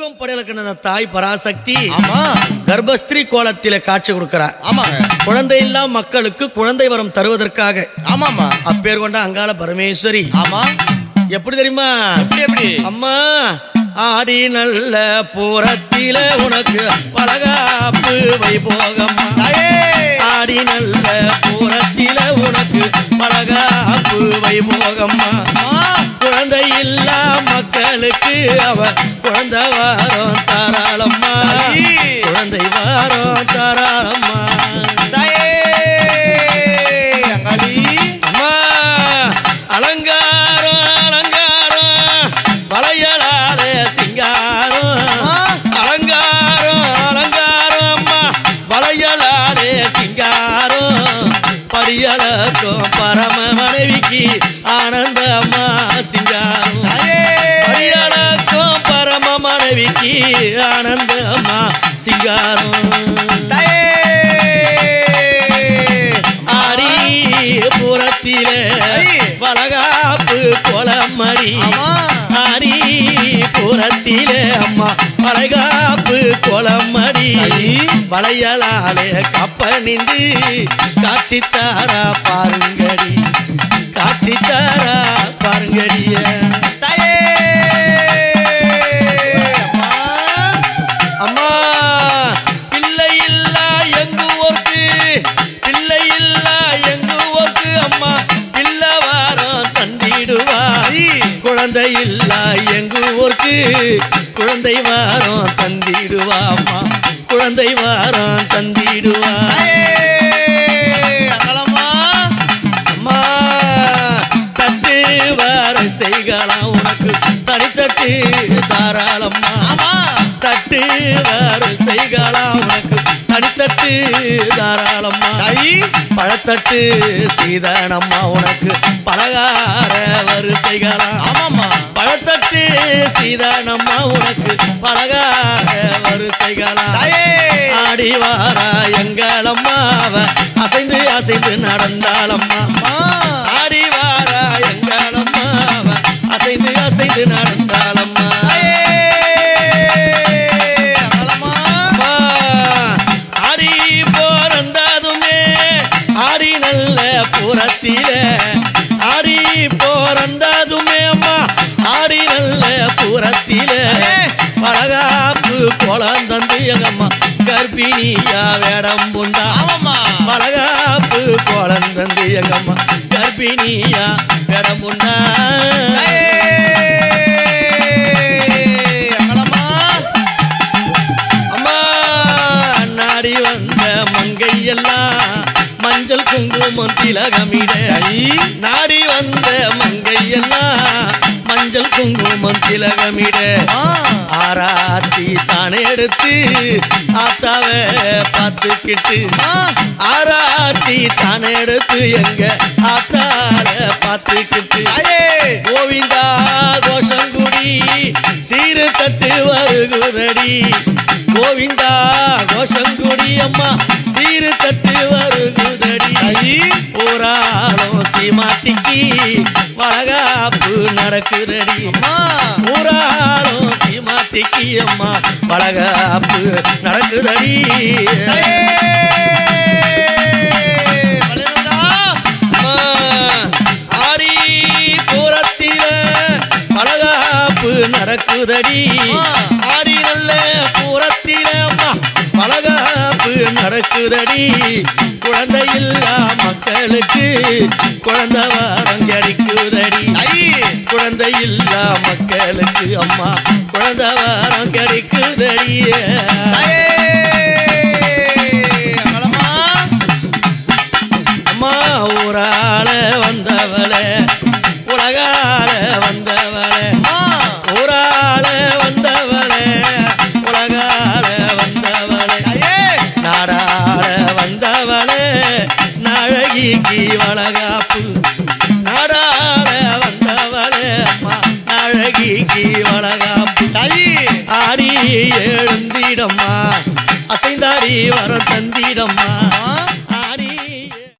முக்கும் படையலுக்கு தாய் பராசக்தி. ஆமா. கர்ப்பஸ்திரீ கோலத்தில காட்சி கொடுக்கிறார் ஆமாங்க. குழந்தை இல்லா மக்களுக்கு குழந்தை வரம் தருவதற்காக. ஆமாமா அப்பேர் கொண்ட அங்காள பரமேஸ்வரி. ஆமா. எப்படி தெரியுமா? எப்படி எப்படி? அம்மா ஆடி நல்ல பூரத்தில உனக்கு பலகாப்பு வைபோகம்மா. ஆடி நல்ல பூரத்தில உனக்கு பலகாப்பு வைபோகம்மா. ஆமா. குழந்தை இல்லா மக்களுக்கு அவ குழந்தை வாரம் தாராளம்மா! குழந்தை வாரம் தாராளம்மா. தாயே. அங்காளி. அம்மா அலங்காரம் தாயே! ஆடி புறத்திலே ஐ. வளகாப்பு கொலமடி. ஆடி புறத்திலே அம்மா வளைகாப்பு கொலமடி. வளையலாலே கப்பணிந்து காட்சி தாரா பாருங்கடி. காட்சி தாரா பாருங்கடிய. குழந்தை இல்லா எங்கு ஒர்க்கு குழந்தை வாரம் தந்திடுவா அம்மா குழந்தை வாரம் தந்திடுவா. அம்மா தட்டு வரிசைகளா உனக்கு? தனித்தட்டு தாராளம்மா. தட்டு வரிசைகளா உனக்கு தனித்தட்டு தாராளம்மா பழத்தட்டு சீதனம்மா உனக்கு பலகார வரிசைகளா. ஆமாம்மா. பழத்தட்டு சீதனம்மா உனக்கு பலகார வரிசைகளா. தாயே. ஆடி வாரா எங்களம்மா அவ அசைந்து அசைந்து நடந்தாளம்மா. புறத்திலே. ஆடி போறந்தாதுமே அம்மா ஆடி நல்ல புறத்திலே. பலகாப்பு குளம் தந்து எங்கம்மா கர்ப்பிணியா வேடம் புண்டா. பலகாப்பு குளம் தந்து எங்கம்மா கர்ப்பிணியா வேடம் புண்டா. அம்மா நாடி வந்த மங்கையெல்லாம் மஞ்சள் குங்குமம் திலகமிட நாடி வந்த மங்கையெல்லாம் மஞ்சள் குங்குமம் திலகமிட ஆராத்தி தானே எடுத்து ஆத்தாவை பார்த்துக்கிட்டு. ஆராத்தி தானே எடுத்து எங்க ஆத்தால பார்த்துக்கிட்டு. கோவிந்தா கோஷங்குடி சீரு தட்டு வருகுதடி. கோவிந்தா கோஷங்குடி அம்மா சீரு தட்டு வருகுதடி. தாயி ஊராளம் சீமாட்டிக்கு வளகாப்பு நடக்குதடி அம்மா. ஊராளம் சீமாட்டிக்கு அம்மா வளகாப்பு நடக்குதடி நடக்குதடி ஆ. ஆடி நல்ல பூரத்தில அம்மா பலகாப்பு நடக்குதடி குழந்தை இல்லா மக்களுக்கு குழந்தை வாரம் கிடைக்குதடி. குழந்தை இல்லா மக்களுக்கு அம்மா குழந்தை வாரம் கிடைக்குதடி. தாயே தீக்கி வளகாம் தாயி! ஆடி எழுந்திடம்மா. அசைந்தாடி வர தந்திடம்மா.